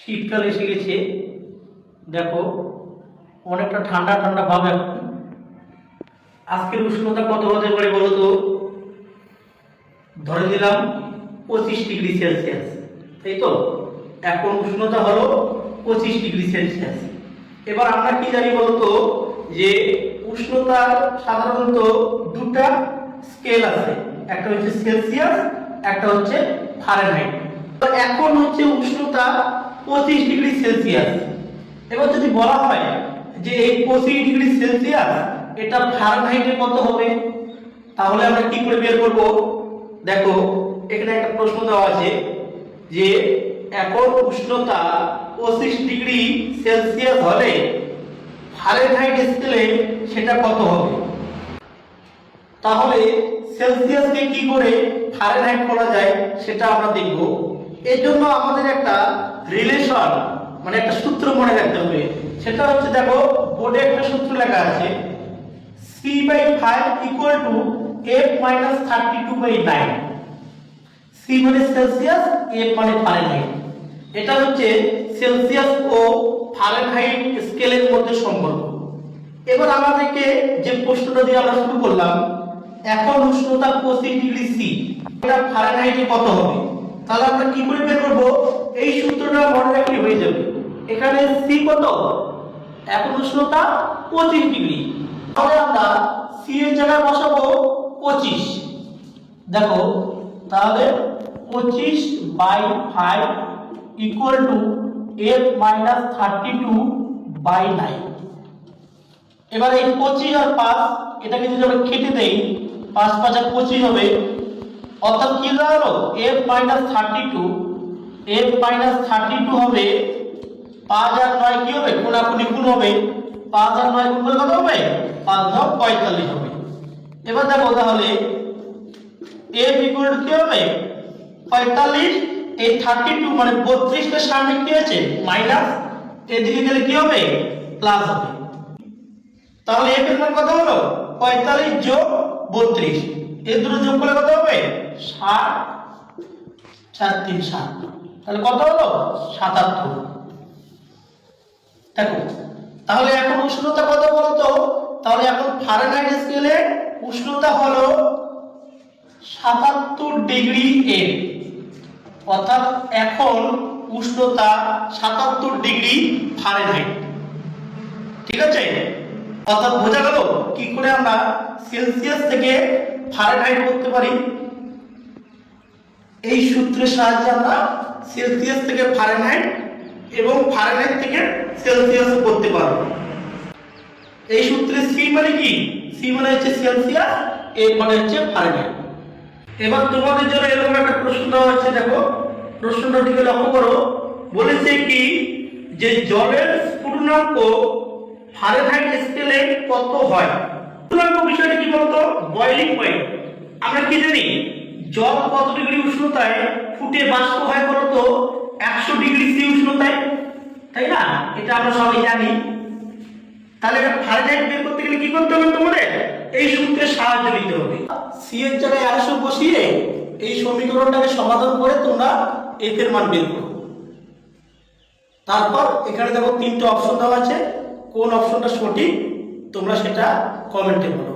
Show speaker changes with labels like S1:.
S1: শীতকাল এসে গেছে। দেখো, অনেকটা ঠান্ডা ঠান্ডা ভাব এখন। আজকের উষ্ণতা কত হতে পারে বলো তো? ধরে দিলাম পঁচিশ ডিগ্রি সেলসিয়াস, তাই তো? এখন উষ্ণতা হলো পঁচিশ ডিগ্রি সেলসিয়াস। এবার আমরা কি জানি বলতো যে উষ্ণতার সাধারণত দুটা স্কেল আছে। একটা হচ্ছে সেলসিয়াস, একটা হচ্ছে ফারেনহাইট। তো এখন হচ্ছে উষ্ণতা পঁচিশ ডিগ্রি সেলসিয়াস। এবার যদি বলা হয় যে এই পঁচিশ ডিগ্রি সেলসিয়াস, এটা ফারেনহাইটে কত হবে, তাহলে আমরা কি করে বের করব? দেখো, এখানে একটা প্রশ্ন দেওয়া আছে যে এখন উষ্ণতা পঁচিশ ডিগ্রি সেলসিয়াস হলে ফারেনহাইট স্কেলে সেটা কত হবে? তাহলে সেলসিয়াসকে কি করে ফারেনহাইট করা যায়, সেটা আমরা দেখব। এর জন্য আমাদের একটা রিলেশন মানে একটা সূত্র মনে রাখতে হবে। সেটা হচ্ছে, দেখো, বোর্ডে একটা সূত্র লেখা আছে C by five equal to F minus thirty two by nine C মানে সেলসিয়াস এফ মানে ফারেনহাইট এটা হচ্ছে সেলসিয়াস ও ফারেনহাইট স্কেলের মধ্যে সম্পর্ক। এবার আমাদেরকে যে প্রশ্নটা দিয়ে আমরা শুরু করলাম, এখন উষ্ণতা পঁচিশ ডিগ্রি সি এটা ফারেনহাইটে কত হবে? তাহলে আমরা কি করে বের করব? এই সূত্রটা মনে রাখলে হয়ে যাবে। এখানে সি কত? এখন উষ্ণতা পঁচিশ ডিগ্রি। তাহলে আমরা সি এর জায়গায় বসাবো পঁচিশ। দেখো, তাহলে পঁচিশ by five equal to F minus thirty two by nine এবার এই পঁচিশ আর পাঁচ, এটাকে যদি আমরা কেটে দেই, পাঁচ পাঁচ আর পঁচিশ হবে অর্থাৎ কি দাঁড়াল F minus thirty two F minus thirty two হবে পাঁচ আর নয় কি হবে? কোনাকুনি গুণ হবে। পাঁচ আর নয় গুণ করলে কত হবে? পাঁচ নয় পঁয়তাল্লিশ হবে। এবার দেখো তাহলে এফ ইকুয়াল কি হবে? পঁয়তাল্লিশ, এই থার্টি টু মানে বত্রিশটার সামনে কি আছে? মাইনাস এদিকে গেলে কি হবে? প্লাস হবে। তাহলে এফ এর মান কত হলো? পঁয়তাল্লিশ যোগ বত্রিশ। এর দুটো যোগ করলে কত হবে? ষাট চার তিন ষাট তাহলে কত হলো? সাতাত্তর। দেখো, তাহলে এখন উষ্ণতা কত বলতো? তাহলে এখন ফারেনহাইট স্কেলে উষ্ণতা হলো সাতাত্তর ডিগ্রি এফ অর্থাৎ এখন উষ্ণতা সাতাত্তর ডিগ্রি ফারেনহাইট ঠিক আছে? অর্থাৎ বোঝা গেল কি করে আমরা সেলসিয়াস থেকে ফারেনহাইট করতে পারি। এই সূত্রের সাহায্যে আমরা সেলসিয়াস থেকে ফারেনহাইট এবং ফারেনহাইট থেকে সেলসিয়াস করতে পারব। এই সূত্রে সি মানে কি? সি মানে হচ্ছে সেলসিয়াস এ মানে হচ্ছে ফারেনহাইট এবার তোমাদের জন্য এরকম একটা প্রশ্ন দেওয়া হচ্ছে দেখো। প্রশ্নটা দিকে লক্ষ্য করো। বলেছে কি যে জলের স্ফুটনাঙ্ক ফারেনহাইট স্কেলে কত হয়? স্ফুটনাঙ্ক বিষয়টা কি বলতো? বয়লিং পয়েন্ট আমরা কি জানি? জল কত ডিগ্রি উষ্ণতায় ফুটে বাষ্প হয় বলতো? একশো ডিগ্রি সি উষ্ণতায়। তাই না? এটা আমরা সবাই জানি। তাহলে ফারেনহাইট বের করতে গেলে কি করতে হবে তোমাদের? এই সূত্রের সাহায্য নিতে হবে। সি এর জায়গায় একশো বসিয়ে এই সমীকরণটাকে সমাধান করে তোমরা এফ এর মান বের করো। তারপর এখানে দেখো তিনটে অপশন দেওয়া আছে। কোন অপশনটা সঠিক? তোমরা সেটা কমেন্টে বলো।